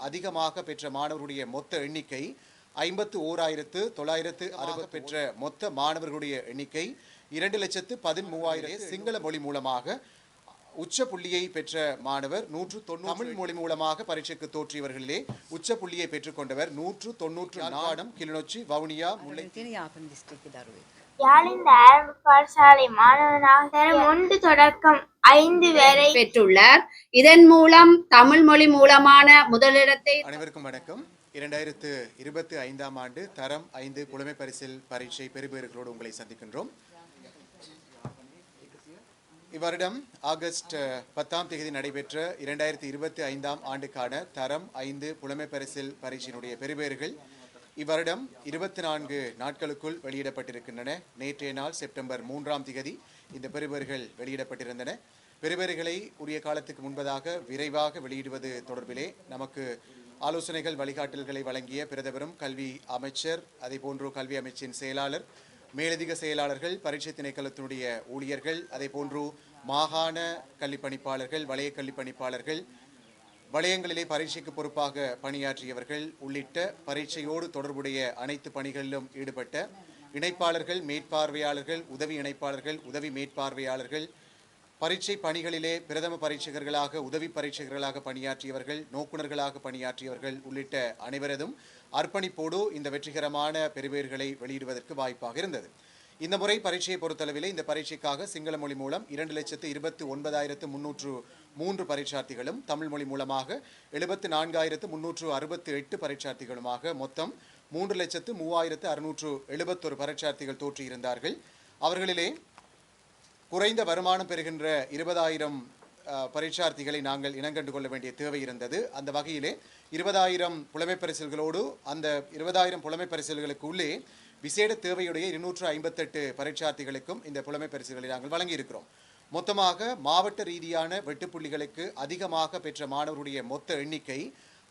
அதிகமாக பெற்ற மாணவர்களுடைய மொத்த எண்ணிக்கை ஐம்பத்து ஓராயிரத்து தொள்ளாயிரத்து அறுபது பெற்ற மொத்த மாணவர்களுடைய எண்ணிக்கை இரண்டு லட்சத்து பதிமூவாயிரம் சிங்கள மொழி மூலமாக உச்ச புள்ளியை பெற்ற மாணவர் நூற்று தொண்ணூறு தமிழ் மொழி மூலமாக பரீட்சைக்கு தோற்றியவர்களிலே உச்ச புள்ளியை பெற்றுக்கொண்டவர் நூற்று தொன்னூற்று நாடம் கிளிநொச்சி வவுனியா முல்லை யாழிந்த ஆரம்ப பாடசாலை மாணவனாக ஒன்று தொடக்கம். ஐந்து வரை பெற்றுள்ளார். இதன் மூலம் தமிழ் மொழி மூலமான முதலிடத்தை அனைவருக்கும் வணக்கம். இரண்டாயிரத்து இருபத்தி ஐந்தாம் ஆண்டு தரம் ஐந்து புலமை பரிசில் பரீட்சை பெறுபேறுகளோடு உங்களை சந்திக்கின்றோம். இவ்வருடம் ஆகஸ்ட் பத்தாம் தேதி நடைபெற்ற இரண்டாயிரத்தி இருபத்தி ஐந்தாம் ஆண்டுக்கான தரம் ஐந்து புலமை பரிசில் பரீட்சையினுடைய பெறுபேறுகள் இவ்வருடம் இருபத்தி நான்கு நாட்களுக்குள் வெளியிடப்பட்டிருக்கின்றன. நேற்றைய நாள் செப்டம்பர் மூன்றாம் திகதி இந்த பெறுபேறுகள் வெளியிடப்பட்டிருந்தன. பெறுபேறுகளை உரிய காலத்துக்கு முன்பதாக விரைவாக வெளியிடுவது தொடர்பிலே நமக்கு ஆலோசனைகள் வழிகாட்டல்களை வழங்கிய பிரதமரும் கல்வி அமைச்சர் அதேபோன்று கல்வி அமைச்சின் செயலாளர் மேலதிக செயலாளர்கள் பரீட்சை திணைக்களத்தினுடைய ஊழியர்கள் அதேபோன்று மாகாண கல்விப் பணிப்பாளர்கள் வலய பணிப்பாளர்கள் வளையங்களிலே பரீட்சைக்கு பொறுப்பாக பணியாற்றியவர்கள் உள்ளிட்ட பரீட்சையோடு தொடர்புடைய அனைத்து பணிகளிலும் ஈடுபட்ட இணைப்பாளர்கள் மேற்பார்வையாளர்கள் உதவி இணைப்பாளர்கள் உதவி மேற்பார்வையாளர்கள் பரீட்சை பணிகளிலே பிரதம பரீட்சகர்களாக உதவி பரீட்சகர்களாக பணியாற்றியவர்கள் நோக்குனர்களாக பணியாற்றியவர்கள் உள்ளிட்ட அனைவரதும் அர்ப்பணிப்போடு இந்த வெற்றிகரமான பெறுபேறுகளை வெளியிடுவதற்கு வாய்ப்பாக இருந்தது. இந்த முறை பரீட்சையை பொறுத்தளவில் இந்த பரீட்சைக்காக சிங்கள மொழி மூலம் இரண்டு லட்சத்து இருபத்தி ஒன்பதாயிரத்து முன்னூற்று மூன்று பரீட்சார்த்திகளும் தமிழ் மொழி மூலமாக எழுபத்து நான்காயிரத்து முன்னூற்று அறுபத்து எட்டு பரீட்சார்த்திகளுமாக மொத்தம் மூன்று லட்சத்து மூவாயிரத்து அறுநூற்று எழுபத்தொரு பரீட்சார்த்திகள் தோற்றியிருந்தார்கள். அவர்களிலே குறைந்த வருமானம் பெறுகின்ற இருபதாயிரம் பரீட்சார்த்திகளை நாங்கள் இனங்கண்டு கொள்ள வேண்டிய தேவை இருந்தது. அந்த வகையிலே இருபதாயிரம் புலமை பரிசல்களோடு அந்த இருபதாயிரம் புலமை பரிசல்களுக்கு உள்ளே விசேட தேவையுடைய இருநூற்று ஐம்பத்தெட்டு பரீட்சார்த்திகளுக்கும் இந்த புலமை பரிசுகளை நாங்கள் வழங்கியிருக்கிறோம். மொத்தமாக மாவட்ட ரீதியான வெட்டுப்புள்ளிகளுக்கு அதிகமாக பெற்ற மாணவருடைய மொத்த எண்ணிக்கை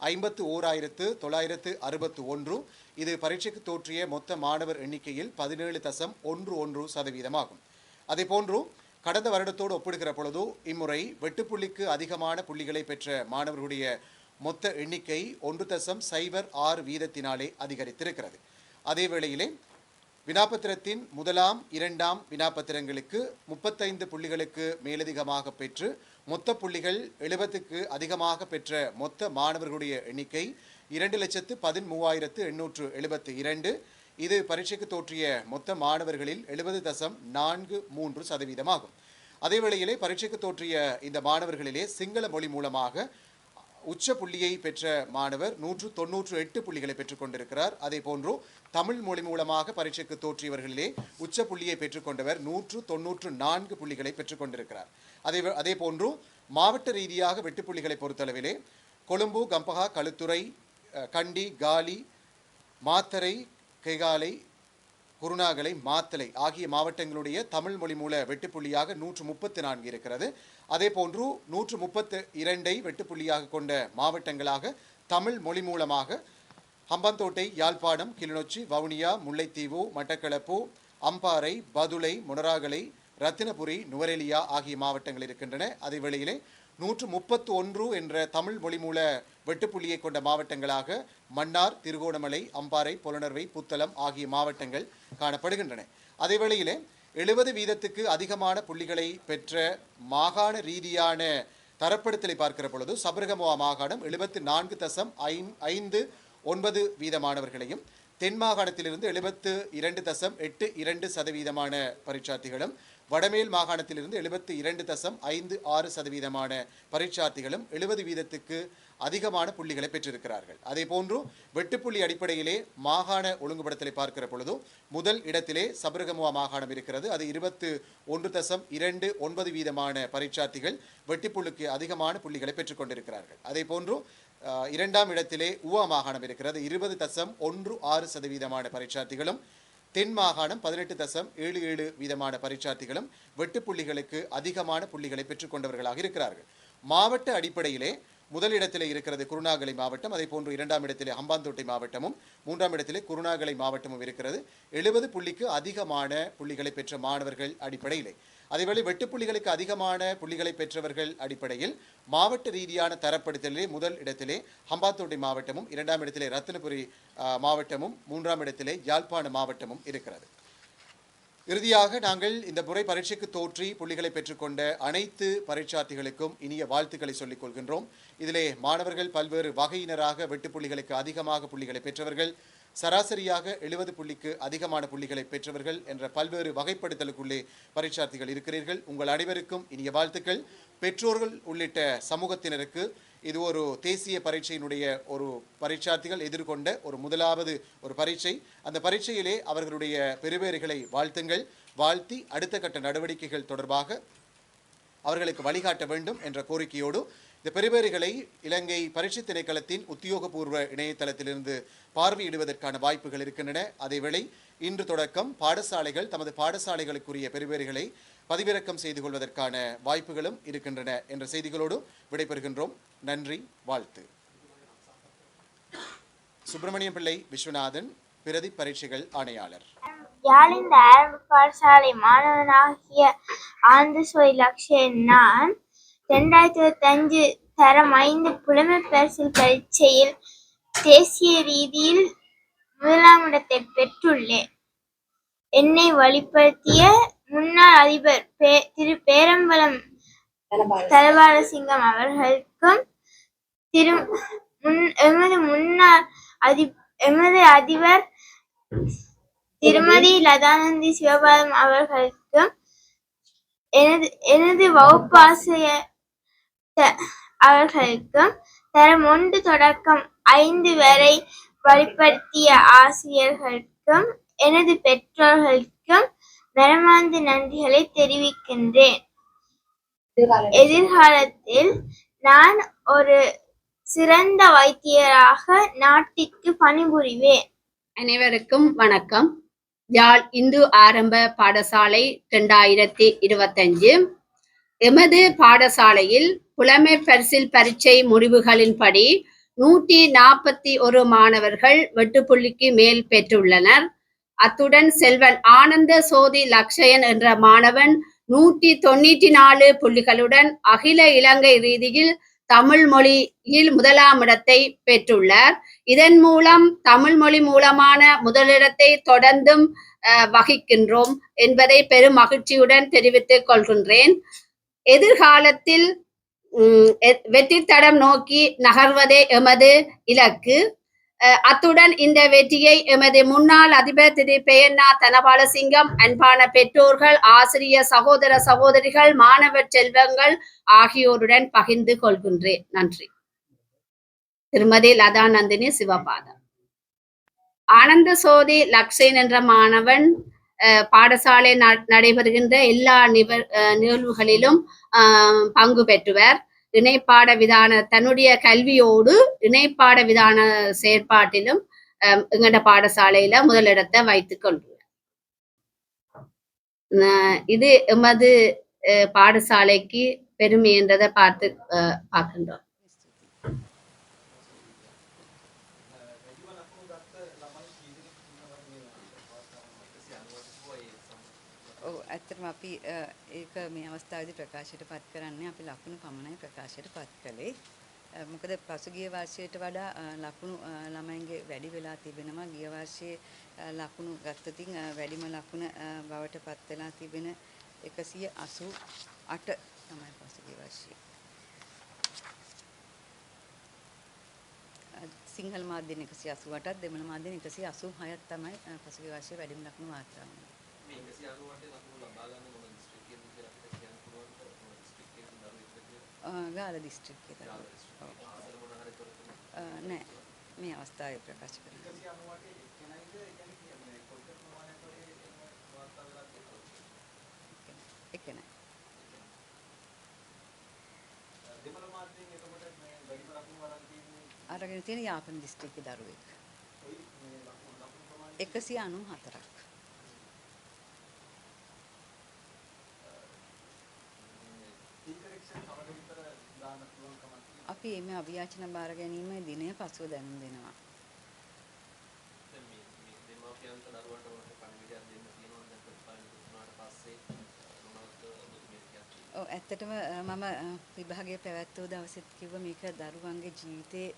ஐம்பத்து ஓராயிரத்து தொள்ளாயிரத்து அறுபத்து ஒன்று. இது பரீட்சைக்கு தோற்றிய மொத்த மாணவர் எண்ணிக்கையில் பதினேழு தசம் ஒன்று ஒன்று சதவீதமாகும். அதேபோன்று கடந்த வருடத்தோடு ஒப்பிடுகிற பொழுது இம்முறை வெட்டுப்புள்ளிக்கு அதிகமான புள்ளிகளை பெற்ற மாணவர்களுடைய மொத்த எண்ணிக்கை ஒன்று தசம் சைபர் ஆறு வீதத்தினாலே அதிகரித்திருக்கிறது. அதே வேளையிலே வினாபத்திரத்தின் முதலாம் இரண்டாம் வினாபத்திரங்களுக்கு முப்பத்தைந்து புள்ளிகளுக்கு மேலதிகமாக பெற்று மொத்த புள்ளிகள் எழுபத்துக்கு அதிகமாக பெற்ற மொத்த மாணவர்களுடைய எண்ணிக்கை இரண்டு லட்சத்து பதிமூவாயிரத்து எண்ணூற்று எழுபத்து இரண்டு. இது பரீட்சைக்கு தோற்றிய மொத்த மாணவர்களில் எழுபது தசம் நான்கு மூன்று சதவீதமாகும். அதேவேளையிலே பரீட்சைக்கு தோற்றிய இந்த மாணவர்களிலே சிங்கள மொழி மூலமாக உச்ச புள்ளியை பெற்ற மாணவர் நூற்று தொன்னூற்று எட்டு புள்ளிகளை பெற்றுக் கொண்டிருக்கிறார். அதே போன்று தமிழ் மொழி மூலமாக பரீட்சைக்கு தோற்றியவர்களிலே உச்ச புள்ளியை பெற்றுக்கொண்டவர் நூற்று தொன்னூற்று நான்கு புள்ளிகளை பெற்றுக் கொண்டிருக்கிறார். அதே அதே போன்று மாவட்ட ரீதியாக வெட்டுப்புள்ளிகளை பொறுத்தளவிலே கொழும்பு கம்பஹா களுத்துறை கண்டி காலி மாத்தரை கைகாலை குருணாகலை மாத்தலை ஆகிய மாவட்டங்களுடைய தமிழ் மொழி மூல வெட்டுப்புள்ளியாக நூற்று முப்பத்தி நான்கு இருக்கிறது. அதே போன்று நூற்று முப்பத்து இரண்டை வெட்டுப்புள்ளியாக கொண்ட மாவட்டங்களாக தமிழ் மொழி மூலமாக ஹம்பந்தோட்டை யாழ்ப்பாணம் கிளிநொச்சி வவுனியா முல்லைத்தீவு மட்டக்களப்பு அம்பாறை பதுளை முனராகலை ரத்தினபுரி நுவரெலியா ஆகிய மாவட்டங்கள் இருக்கின்றன. அதே வேளையிலே நூற்று முப்பத்து ஒன்று என்ற தமிழ் மொழி மூல வெட்டுப்புள்ளியை கொண்ட மாவட்டங்களாக மன்னார் திருகோணமலை அம்பாறை புலனர்வை புத்தளம் ஆகிய மாவட்டங்கள் காணப்படுகின்றன. அதே வேளையிலே எழுபது வீதத்துக்கு அதிகமான புள்ளிகளை பெற்ற மாகாண ரீதியான தரப்படுத்தலை பார்க்கிற பொழுது சபர்கமுவா மாகாணம் எழுபத்து நான்கு தசம் ஐந் ஐந்து ஒன்பது வீதமானவர்களையும் தென் மாகாணத்திலிருந்து எழுபத்து இரண்டு தசம் எட்டு இரண்டு சதவீதமான பரீட்சார்த்திகளும் வடமேல் மாகாணத்திலிருந்து எழுபத்து இரண்டு தசம் ஐந்து ஆறு சதவீதமான பரீட்சார்த்திகளும் எழுபது வீதத்துக்கு அதிகமான புள்ளிகளை பெற்றிருக்கிறார்கள். அதே போன்று வெட்டுப்புள்ளி அடிப்படையிலே மாகாண ஒழுங்குபடுத்தலை பார்க்கிற பொழுது முதல் இடத்திலே சபரகமுவா மாகாணம் இருக்கிறது. அது இருபத்து ஒன்று தசம் இரண்டு ஒன்பது வீதமான பரீட்சார்த்திகள் வெட்டுப்புள்ளிக்கு அதிகமான புள்ளிகளை பெற்றுக்கொண்டிருக்கிறார்கள் அதே போன்று இரண்டாம் இடத்திலே உவா மாகாணம் இருக்கிறது. இருபது தசம் ஒன்று ஆறு சதவீதமான பரீட்சார்த்திகளும் தென் மாகாணம் பதினெட்டு தசம் ஏழு ஏழு வீதமான பரீட்சார்த்திகளும் வெட்டுப்புள்ளிகளுக்கு அதிகமான புள்ளிகளை பெற்றுக்கொண்டவர்களாக இருக்கிறார்கள். மாவட்ட அடிப்படையிலே முதலிடத்திலே இருக்கிறது குருணாகலை மாவட்டம் அதே போன்று இரண்டாம் இடத்திலே அம்பாந்தோட்டை மாவட்டமும் மூன்றாம் இடத்திலே குருணாகலை மாவட்டமும் இருக்கிறது. எழுபது புள்ளிக்கு அதிகமான புள்ளிகளை பெற்ற மாணவர்கள் அடிப்படையிலே. அதேவேளை வெட்டுப்புள்ளிகளுக்கு அதிகமான புள்ளிகளை பெற்றவர்கள் அடிப்படையில் மாவட்ட ரீதியான தரப்படுத்தலிலே முதல் இடத்திலே ஹம்பாத்தோட்டை மாவட்டமும் இரண்டாம் இடத்திலே ரத்தினபுரி மாவட்டமும் மூன்றாம் இடத்திலே யாழ்ப்பாண மாவட்டமும் இருக்கிறது. இறுதியாக நாங்கள் இந்த முறை பரீட்சைக்கு தோற்றி புள்ளிகளை பெற்றுக்கொண்ட அனைத்து பரீட்சார்த்திகளுக்கும் இனிய வாழ்த்துக்களை சொல்லிக் கொள்கின்றோம். இதிலே மாணவர்கள் பல்வேறு வகையினராக வெட்டு புள்ளிகளுக்கு அதிகமாக புள்ளிகளை பெற்றவர்கள் சராசரியாக எழுபது புள்ளிக்கு அதிகமான புள்ளிகளை பெற்றவர்கள் என்ற பல்வேறு வகைப்படுத்தலுக்குள்ளே பரீட்சார்த்திகள் இருக்கிறீர்கள். உங்கள் அனைவருக்கும் இனிய வாழ்த்துக்கள். பெற்றோர்கள் உள்ளிட்ட சமூகத்தினருக்கு இது ஒரு தேசிய பரீட்சையினுடைய ஒரு பரீட்சார்த்திகள் எதிர்கொண்ட ஒரு முதலாவது ஒரு பரீட்சை. அந்த பரீட்சையிலே அவர்களுடைய பெறுபேறுகளை வாழ்த்துங்கள். வாழ்த்தி அடுத்த கட்ட நடவடிக்கைகள் தொடர்பாக அவர்களுக்கு வழிகாட்ட வேண்டும் என்ற கோரிக்கையோடு இந்த பெறுபேறுகளை இலங்கை பரீட்சை திணைக்களத்தின் உத்தியோகபூர்வ இணையதளத்திலிருந்து பார்வையிடுவதற்கான வாய்ப்புகள் இருக்கின்றன. அதேவேளை இன்று தொடக்கம் பாடசாலைகள் தமது பாடசாலைகளுக்குரிய பெறுபேறுகளை பதிவிறக்கம் செய்து கொள்வதற்கான வாய்ப்புகளும் இருக்கின்றன என்ற செய்திகளோடு விடைபெறுகின்றோம். நன்றி வாழ்த்து. சுப்பிரமணியம் பிள்ளை விஸ்வநாதன் பிரதி பரீட்சைகள் ஆணையாளர். யாழிந்த அரபு பாடசாலை மாணவனாகிய ஆனந்தசோய் லக்ஷன் நான் ரெண்டாயிரத்தி இருபத்தஞ்சு தரம் ஐந்து புலமை பரிசில் பரீட்சையில் தேசிய ரீதியில் முதலாம் இடத்தை பெற்றுள்ளேன். என்னை வழிப்படுத்திய முன்னாள் அதிபர் பே திரு பேரம்பலம் தலபாலசிங்கம் அவர்களுக்கும் திரு முன் எமது முன்னாள் அதி எமது அதிபர் திருமதி லதானந்தி சிவபாதம் அவர்களுக்கும் எனது எனது வகுப்பாசிரியர் த- அவர்களுக்கும் தரம் ஒன்று தொடக்கம் ஐந்து வரை வழிப்படுத்திய ஆசிரியர்களுக்கும் எனது பெற்றோர்களுக்கும் மனமார்ந்த நன்றிகளை தெரிவிக்கின்றேன். எதிர்காலத்தில் நான் ஒரு சிறந்த வைத்தியராக நாட்டிற்கு பணிபுரிவேன். அனைவருக்கும் வணக்கம். யாழ் இந்து ஆரம்ப பாடசாலை இரண்டாயிரத்தி இருபத்தஞ்சு. எமது பாடசாலையில் புலமை பரிசில் பரீட்சை முடிவுகளின்படி நூற்றி நாற்பத்தி ஒரு மாணவர்கள் வெட்டுப்புள்ளிக்கு மேல் பெற்றுள்ளனர். அத்துடன் செல்வன் ஆனந்த சோதி லக்ஷயன் என்ற மாணவன் நூற்றி தொண்ணூற்றி நாலு புள்ளிகளுடன் அகில இலங்கை ரீதியில் தமிழ் மொழியில் முதலாம் இடத்தை பெற்றுள்ளார். இதன் மூலம் தமிழ் மொழி மூலமான முதலிடத்தை தொடர்ந்தும் வகிக்கின்றோம் என்பதை பெரும் மகிழ்ச்சியுடன் தெரிவித்துக் கொள்கின்றேன். எதிர்காலத்தில் உம், வெற்றி தடம் நோக்கி நகர்வதே எமது இலக்கு. அத்துடன் இந்த வெற்றியை எமது முன்னாள் அதிபர் திரு. பெயண்ணா தனபாலசிங்கம் அன்பான பெற்றோர்கள் ஆசிரியர் சகோதர சகோதரிகள் மாணவர் செல்வங்கள் ஆகியோருடன் பகிர்ந்து கொள்கின்றேன். நன்றி. திருமதி லதாநந்தினி சிவபாதம் ஆனந்த சோதி லக்ஷன் என்ற மாணவன் பாடசாலை ந- நடைபெறுகின்ற எல்லா நிகழ்வுகளிலும் ஆஹ், பங்கு பெற்றுவர். இணைப்பாட விதான தன்னுடைய கல்வியோடு இணைப்பாட விதான செயற்பாட்டிலும் அஹ், எங்கட பாடசாலையில முதலிடத்தை வைத்துக் கொள்வார் ந- இது எமது அஹ், பாடசாலைக்கு பெருமை என்றதை பார்த்து அஹ், பார்க்கின்றோம் ඔව් ඇත්තටම අපි අ, ඒක මේ අවස්ථාවේදී ප්‍රකාශයට පත් කරන්නේ අපි ලකුණු පමණයි ප්‍රකාශයට පත් කළේ. අ, මොකද පසුගිය වර්ෂයට වඩා අ, ලකුණු අ, ළමයින්ගේ වැඩි වෙලා තිබෙනවා. ගිය වර්ෂයේ අ, ලකුණු ගත්තොතින් අ, වැඩිම ලකුණ අ, බවට පත් වෙලා තිබෙන 188 තමයි පසුගිය වර්ෂයේ. අ, සිංහල මාධ්‍යෙන් 188ක් දෙමළ මාධ්‍යෙන් 186ක් තමයි අ, පසුගිය වර්ෂයේ වැඩිම ලකුණු වාර්තා වුණේ. අ, ගාල දිස්ත්‍රික්කය තමයි. නෑ මේ අවස්ථාවේ ප්‍රකාශ කරනවා. එක නෑ. දෙමළ මාධ්‍යයෙන් එතකොට මේ වැඩිම ලකුණු වරන් තියෙන්නේ අරගෙන තියෙන යාපන දිස්ත්‍රික්කයේ දරුවෙක්. 194ක්. අපි මේ අභියාචන බාර ගැනීමේ දිනය පසුව දැනුම් දෙනවා. ඇත්තටම මම විභාගය පැවැත්වූ දවසෙත් කිව්ව මේක දරුවන්ගේ ජීවිතේ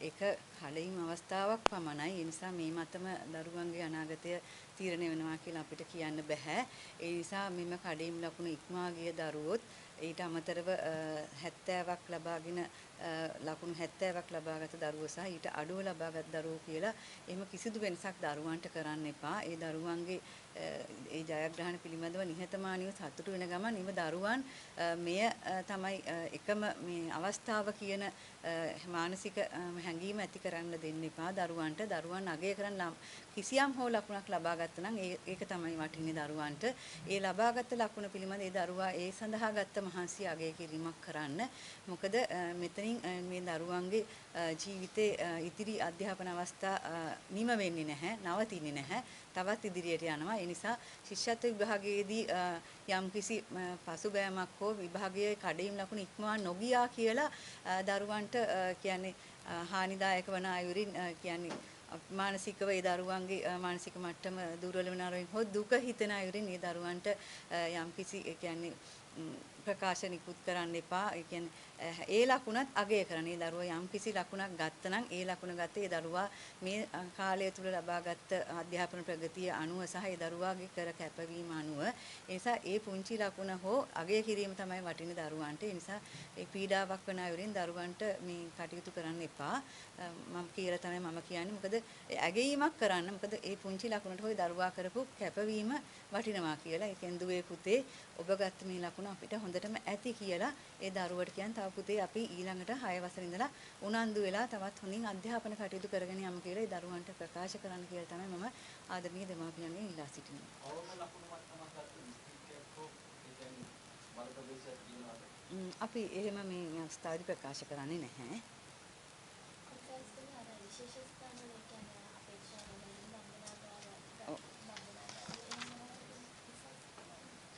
එක කලින් අවස්ථාවක් පමණයි. ඒ නිසා මේ මතම දරුවන්ගේ අනාගතය තීරණය වෙනවා කියලා අපිට කියන්න බෑ. ඒ නිසා මෙම කඩේම් ලකුණු ඉක්මවා ගිය දරුවොත් ඊට අමතරව අ, 70ක් ලබාගෙන අ, ලකුණු 70ක් ලබාගත් දරුවෝ සහ ඊට අඩුව ලබාගත් දරුවෝ කියලා එහෙම කිසිදු වෙනසක් දරුවන්ට කරන්න එපා. ඒ දරුවන්ගේ අ, ඒ ජයග්‍රහණ පිළිබඳව නිහතමානීව සතුටු වෙන ගමන් එම දරුවන් අ, මෙය අ, තමයි අ, එකම මේ අවස්ථාව කියන අ, මානසික අ, හැඟීම ඇති කරන්න දෙන්න එපා දරුවන්ට. දරුවන් අගය කරන ලම්- කිසියම් හෝ ලකුණක් ලබා ගත්තා නම් ඒ- ඒක තමයි වටින්නේ දරුවන්ට. ඒ ලබාගත් ලකුණ පිළිබඳ ඒ දරුවා ඒ සඳහා ගත්ත මහන්සිය අගය කිරීමක් කරන්න. මොකද අ, මෙතනින් අ, මේ දරුවන්ගේ අ, ජීවිතේ අ, ඉදිරි අධ්‍යාපන අවස්ථා අ, නිම වෙන්නේ නැහැ, නවතින්නේ නැහැ. තවත් ඉදිරියට යනවා. ඒ නිසා ශිෂ්‍යත්ව විභාගයේදී අ, යම්කිසි අ, පසුබෑමක් හෝ විභාගයේ කඩයිම් ලකුණු ඉක්මවා නොගියා කියලා අ, දරුවන්ට අ, කියන්නේ අ, හානිදායක වන අයුරින් අ, කියන්නේ මානසිකව ඒ දරුවන්ගේ අ, මානසික මට්ටම දුර්වල වෙන අයුරින් හෝ දුක හිතෙන අයුරින් ඒ දරුවන්ට අ, යම්කිසි ඒ කියන්නේ ම්, ප්‍රකාශ නිකුත් කරන්න එපා. ඒ කියන්නේ අ, ඒ ලකුණත් අගය කරන්න. ඒ දරුවා යම්කිසි ලකුණක් ගත්තනම් ඒ ලකුණ ගත්තේ ඒ දරුවා මේ අ, කාලය තුල ලබාගත් අධ්‍යාපන ප්‍රගතිය අනුව සහ ඒ දරුවාගේ කර කැපවීම අනුව ඒ නිසා ඒ පුංචි ලකුණ හෝ අගය කිරීම තමයි වටින දරුවන්ට. ඒ නිසා ඒ පීඩාවක් වන අයුරින් දරුවන්ට මේ කටයුතු කරන්න එපා. අ, මම කියලා තමයි මම කියන්නේ. මොකද ඒ ඇගීමක් කරන්න. මොකද ඒ පුංචි ලකුණට හොයි දරුවා කරපු කැපවීම වටිනවා කියලා. ඒ කියන්නේ දුවේ පුතේ ඔබ ගත්ත මේ ලකුණ අපිට හොඳටම ඇති කියලා ඒ දරුවට කියන් තව පුතේ අපි ඊළඟට 6 වසරේ ඉඳලා උනන්දු වෙලා තවත් හොඳින් අධ්‍යාපන කටයුතු කරගෙන යමු කියලා ඒ දරුවන්ට ප්‍රකාශ කරන්න කියලා තමයි මම ආදරණීය දෙමාපියන්ගෙන් ඉල්ලා සිටින්නේ. අපි එහෙම මේ අවස්ථාවේදී ප්‍රකාශ කරන්නේ නැහැ.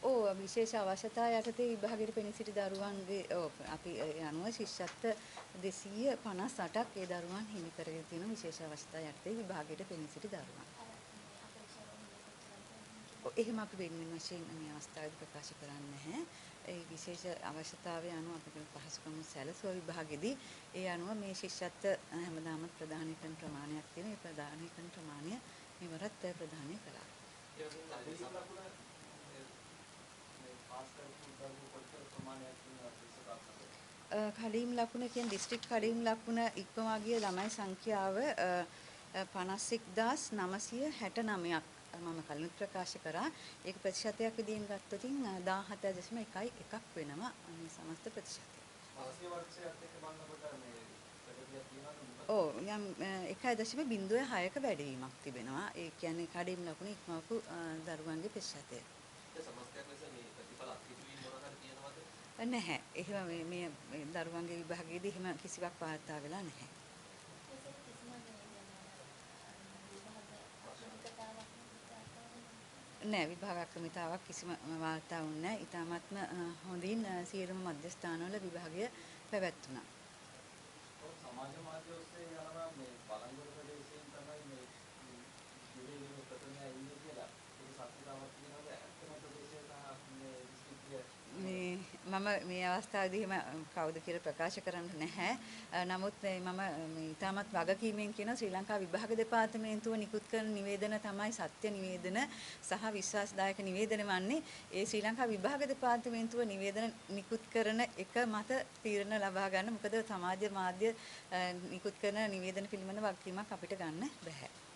ඕ විශේෂ අවශ්‍යතා යටතේ විභාගයට පෙනී සිටි දරුවන්ගේ ඔව් අපි ඒ අනුව ශිෂ්‍යත්ව 258ක් ඒ දරුවන් හිමි කරගෙන තියෙන විශේෂ අවශ්‍යතා යටතේ විභාගයට පෙනී සිටි දරුවන්. ඔව්, එහෙම අපි වෙනින් වශයෙන් මේ අවස්ථාවේදී ප්‍රකාශ කරන්නේ නැහැ. ඒ විශේෂ අවශ්‍යතාවය අනුව අපිට පහසුකම් සැලසුව විභාගෙදී ඒ අනුව මේ ශිෂ්‍යත්ව හැමදාම ප්‍රදානය කරන ප්‍රමාණයක් තියෙන ඒ ප්‍රදානය කරන ප්‍රමාණය මෙවරත් ප්‍රදානය කළා. කඩීම් ලකුණ කියන දිස්ත්‍රික් කඩීම් ලකුණ ඉක්මවා ගිය ළමයි සංඛ්‍යාව අ, අ, 51969ක් මම කලින් ප්‍රකාශ කරා ඒක ප්‍රතිශතයක් විදිහින් ගත්තොත් 17.1ක් වෙනවා මේ සමස්ත ප්‍රතිශතය. ඔව් යම් අ, 1.06ක වැඩිවීමක් තිබෙනවා. ඒ කියන්නේ කඩීම් ලකුණ ඉක්මවපු දරුවන්ගේ ප්‍රතිශතය. නැහැ. එහෙම මේ මේ මේ දරුවන්ගේ විභාගයේදී එහෙම කිසිවක් වාර්තා වෙලා නැහැ. නෑ විභාග අක්‍රමිතාවක් කිසිම වාර්තා වුණේ නැහැ. ඊටාත්ම හොඳින් අ, සියලුම මධ්‍යස්ථානවල විභාගය පැවැත්වුණා. සමාජ මාධ්‍ය ඔස්සේ යනවා මේ බලංගොඩ ප්‍රදේශයෙන් තමයි මේ ජීවිතේ ප්‍රථමය ඉන්නේ කියලා. ඒක සත්‍යතාවක් කියනවාද ඇත්තම ප්‍රදේශය සහ මේ දිස්ත්‍රික්කය මේ මම මේ අවස්ථාවේදී එහෙම කවුද කියලා ප්‍රකාශ කරන්න නැහැ. අ, නමුත් මේ මම මේ ඊටමත් වගකීමෙන් කියන ශ්‍රී ලංකා විභාග දෙපාර්තමේන්තුව නිකුත් කරන නිවේදන තමයි සත්‍ය නිවේදන සහ විශ්වාසදායක නිවේදන වන්නේ. ඒ ශ්‍රී ලංකා විභාග දෙපාර්තමේන්තුව නිවේදන නිකුත් කරන එක මත තීරණ ලබා ගන්න. මොකද සමාජ මාධ්‍ය අ, නිකුත් කරන නිවේදන පිළිබඳ වගකීමක් අපිට ගන්න බෑ.